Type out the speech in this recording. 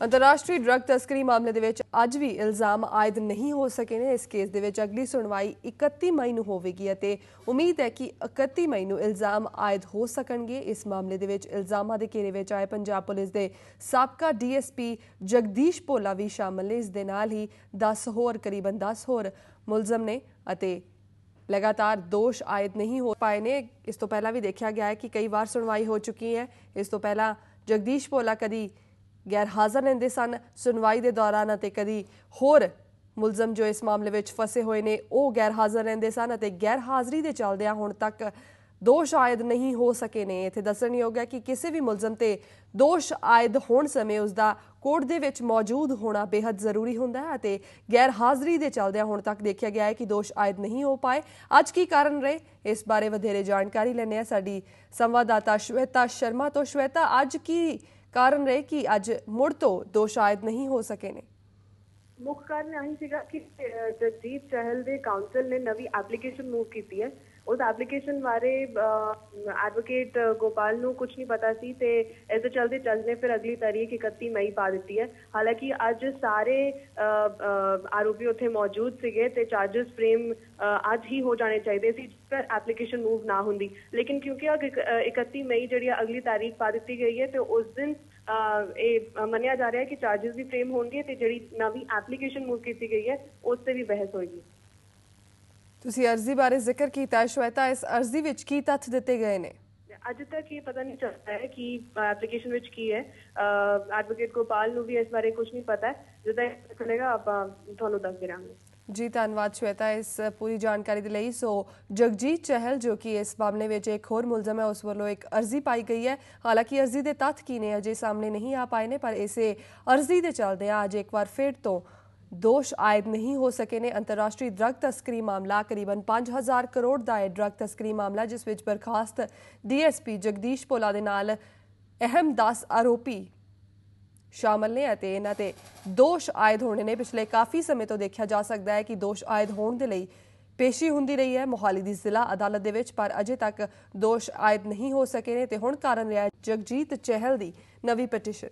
ਅੰਤਰਰਾਸ਼ਟਰੀ ਡਰੱਗ ਤਸਕਰੀ ਮਾਮਲੇ ਦੇ ਵਿੱਚ ਅੱਜ ਵੀ ਇਲਜ਼ਾਮ ਆਇਦ ਨਹੀਂ ਹੋ ਸਕੇ ਨੇ। ਇਸ ਕੇਸ ਦੇ ਵਿੱਚ ਅਗਲੀ ਸੁਣਵਾਈ 31 ਮਈ ਨੂੰ ਹੋਵੇਗੀ ਅਤੇ ਉਮੀਦ ਹੈ ਕਿ 31 ਮਈ ਨੂੰ ਇਲਜ਼ਾਮ ਆਇਦ ਹੋ ਸਕਣਗੇ। ਇਸ ਮਾਮਲੇ ਦੇ ਵਿੱਚ ਇਲਜ਼ਾਮਾਂ ਦੇ ਘੇਰੇ ਵਿੱਚ ਆਏ ਪੰਜਾਬ ਪੁਲਿਸ ਦੇ ਸਾਬਕਾ ਡੀਐਸਪੀ ਜਗਦੀਸ਼ ਭੋਲਾ ਵੀ ਸ਼ਾਮਲ ਨੇ। ਇਸ ਦੇ ਨਾਲ ਹੀ 10 ਹੋਰ, ਕਰੀਬਨ 10 ਹੋਰ ਮੁਲਜ਼ਮ ਨੇ ਅਤੇ ਲਗਾਤਾਰ ਦੋਸ਼ ਆਇਦ ਨਹੀਂ ਹੋ ਪਾਏ ਨੇ। ਇਸ ਤੋਂ ਪਹਿਲਾਂ ਵੀ ਦੇਖਿਆ ਗਿਆ ਹੈ ਕਿ ਕਈ ਵਾਰ ਸੁਣਵਾਈ ਹੋ ਚੁੱਕੀ ਹੈ। ਇਸ ਤੋਂ ਪਹਿਲਾਂ ਜਗਦੀਸ਼ ਭੋਲਾ ਕਦੀ ਗੈਰ ਹਾਜ਼ਰ ਰਹਿੰਦੇ ਸਨ। ਸੁਣਵਾਈ ਦੇ ਦੌਰਾਨ ਅਤੇ ਕਦੀ ਹੋਰ ਮੁਲਜ਼ਮ ਜੋ ਇਸ ਮਾਮਲੇ ਵਿੱਚ ਫਸੇ ਹੋਏ ਨੇ, ਉਹ ਗੈਰ ਹਾਜ਼ਰ ਰਹਿੰਦੇ ਸਨ ਅਤੇ ਗੈਰ ਹਾਜ਼ਰੀ ਦੇ ਚੱਲਦਿਆਂ ਹੁਣ ਤੱਕ ਦੋਸ਼ ਆਇਦ ਨਹੀਂ ਹੋ ਸਕੇ ਨੇ। ਇੱਥੇ ਦੱਸਣਯੋਗ ਹੈ ਕਿ ਕਿਸੇ ਵੀ ਮੁਲਜ਼ਮ ਤੇ ਦੋਸ਼ ਆਇਦ ਹੋਣ ਸਮੇਂ ਉਸ ਦਾ ਕੋਰਟ ਦੇ ਵਿੱਚ ਮੌਜੂਦ ਹੋਣਾ ਬੇहद ਜ਼ਰੂਰੀ ਹੁੰਦਾ ਹੈ ਅਤੇ ਗੈਰ ਹਾਜ਼ਰੀ ਦੇ ਚੱਲਦਿਆਂ ਹੁਣ ਤੱਕ ਦੇਖਿਆ ਗਿਆ ਹੈ ਕਿ ਦੋਸ਼ ਆਇਦ ਨਹੀਂ ਹੋ ਪਾਏ। ਅੱਜ ਕੀ ਕਾਰਨ ਰਹੇ? ਇਸ ਬਾਰੇ ਵਧੇਰੇ ਜਾਣਕਾਰੀ ਲੈਣੇ ਆ ਸਾਡੀ ਸੰਵਾਦਦਾਤਾ ਸ਼ਵੇਤਾ ਸ਼ਰਮਾ ਤੋਂ। ਸ਼ਵੇਤਾ, ਅੱਜ ਕੀ ਕਾਰਨ ਰਹੇ ਕਿ ਅੱਜ ਮੁੜ ਤੋਂ ਦੋਸ਼ ਆਇਦ ਨਹੀਂ ਹੋ ਸਕੇ ਨੇ। ਮੁੱਖ ਕਾਰਨ ਆਹੀ ਸੀਗਾ ਕਿ ਅਹ, ਚਹਿਲ ਦੇ ਕਾਉਂਸਲ ਨੇ ਨਵੀਂ ਐਪਲੀਕੇਸ਼ਨ ਮੂਵ ਕੀਤੀ ਹੈ। ਉਸ ਐਪਲੀਕੇਸ਼ਨ ਬਾਰੇ ਐਡਵੋਕੇਟ ਗੋਪਾਲ ਨੂੰ ਕੁਝ ਨਹੀਂ ਪਤਾ ਸੀ ਤੇ ਇਸ ਦੇ ਚਲਦੇ ਜੱਜ ਨੇ ਫਿਰ ਅਗਲੀ ਤਾਰੀਖ 31 ਮਈ ਪਾ ਦਿੱਤੀ ਹੈ। ਹਾਲਾਂਕਿ ਅੱਜ ਸਾਰੇ ਆਰੋਪੀ ਉੱਥੇ ਮੌਜੂਦ ਸੀਗੇ ਤੇ ਚਾਰजेस ਫਰੇਮ ਅੱਜ ਹੀ ਹੋ ਜਾਣੇ ਚਾਹੀਦੇ ਸੀ ਪਰ ਐਪਲੀਕੇਸ਼ਨ ਮੂਵ ਨਾ ਹੁੰਦੀ। ਲੇਕਿਨ ਕਿਉਂਕਿ ਅੱਜ 31 ਮਈ ਜਿਹੜੀ ਆ ਅਗਲੀ ਤਾਰੀਖ ਪਾ ਦਿੱਤੀ ਗਈ ਹੈ ਤੇ ਉਸ ਦਿਨ ਇਹ ਮੰਨਿਆ ਜਾ ਰਿਹਾ ਹੈ ਕਿ ਚਾਰजेस ਵੀ ਫਰੇਮ ਹੋਣਗੇ ਤੇ ਜਿਹੜੀ ਨਵੀਂ ਐਪਲੀਕੇਸ਼ਨ ਮੂਵ ਕੀਤੀ ਗਈ ਹੈ, ਉਸ ਤੇ ਵੀ ਬਹਿਸ ਹੋਏਗੀ। ਤੁਸੀਂ ਅਰਜ਼ੀ ਬਾਰੇ ਜ਼ਿਕਰ ਕੀਤਾ ਸ਼ਵੇਤਾ, ਇਸ ਅਰਜ਼ੀ ਵਿੱਚ ਕੀ ਤੱਥ ਦਿੱਤੇ ਗਏ ਨੇ? ਅੱਜ ਤੱਕ ਇਹ ਪਤਾ ਨਹੀਂ ਚੱਲਦਾ ਹੈ ਕਿ ਐਪਲੀਕੇਸ਼ਨ ਵਿੱਚ ਕੀ ਹੈ। ਐਡਵੋਕੇਟ ਗੋਪਾਲ ਨੂੰ ਵੀ ਇਸ ਬਾਰੇ ਕੁਝ ਨਹੀਂ ਪਤਾ। ਜਦੋਂ ਚੱਲੇਗਾ, ਆਪਾਂ ਤੁਹਾਨੂੰ ਦੱਸ ਦੇਵਾਂਗੇ ਜੀ, ਧੰਨਵਾਦ ਸ਼ਵੇਤਾ ਇਸ ਪੂਰੀ ਜਾਣਕਾਰੀ ਦੇ ਲਈ। ਸੋ, ਜਗਜੀਤ ਚਹਿਲ, ਜੋ ਕਿ ਇਸ ਮਾਮਲੇ ਵਿੱਚ ਇੱਕ ਹੋਰ ਮੁਲਜ਼ਮ ਹੈ, ਉਸ ਵੱਲੋਂ ਇੱਕ ਅਰਜ਼ੀ ਪਾਈ ਗਈ ਹੈ। ਹਾਲਾਂਕਿ ਅਰਜ਼ੀ ਦੇ ਤੱਥ ਕੀ ਨੇ, ਅਜੇ ਸਾਹਮਣੇ ਨਹੀਂ ਆ ਪਾਏ ਨੇ, ਪਰ ਇਸੇ ਅਰਜ਼ੀ ਦੇ ਚੱਲਦਿਆਂ ਅੱਜ ਇੱਕ ਵਾਰ ਫਿਰ ਤੋਂ ਦੋਸ਼ ਆਇਦ ਨਹੀਂ ਹੋ ਸਕੇ ਨੇ। ਅੰਤਰਰਾਸ਼ਟਰੀ ਡਰੱਗ ਤਸਕਰੀ ਮਾਮਲਾ ਕਰੀਬਨ 5000 ਕਰੋੜ ਦਾ ਹੈ। ਡਰੱਗ ਤਸਕਰੀ ਮਾਮਲਾ, ਜਿਸ ਵਿੱਚ ਬਰਖਾਸਤ ਡੀਐਸਪੀ ਜਗਦੀਸ਼ ਭੋਲਾ ਦੇ ਨਾਲ ਅਹਿਮ 10 ਆਰੋਪੀ ਸ਼ਾਮਲ ਨੇ ਅਤੇ ਇਹਨਾਂ ਤੇ ਦੋਸ਼ ਆਇਦ ਹੋਣੇ ਨੇ। ਪਿਛਲੇ ਕਾਫੀ ਸਮੇਂ ਤੋਂ ਦੇਖਿਆ ਜਾ ਸਕਦਾ ਹੈ ਕਿ ਦੋਸ਼ ਆਇਦ ਹੋਣ ਦੇ ਲਈ ਪੇਸ਼ੀ ਹੁੰਦੀ ਰਹੀ ਹੈ ਮੋਹਾਲੀ ਦੀ ਜ਼ਿਲ੍ਹਾ ਅਦਾਲਤ ਦੇ ਵਿੱਚ, ਪਰ ਅਜੇ ਤੱਕ ਦੋਸ਼ ਆਇਦ ਨਹੀਂ ਹੋ ਸਕੇ ਨੇ। ਤੇ ਹੁਣ ਕਾਰਨ ਰਿਹਾ ਜਗਜੀਤ ਚਹਿਲ ਦੀ ਨਵੀਂ ਪਟੀਸ਼ਨ।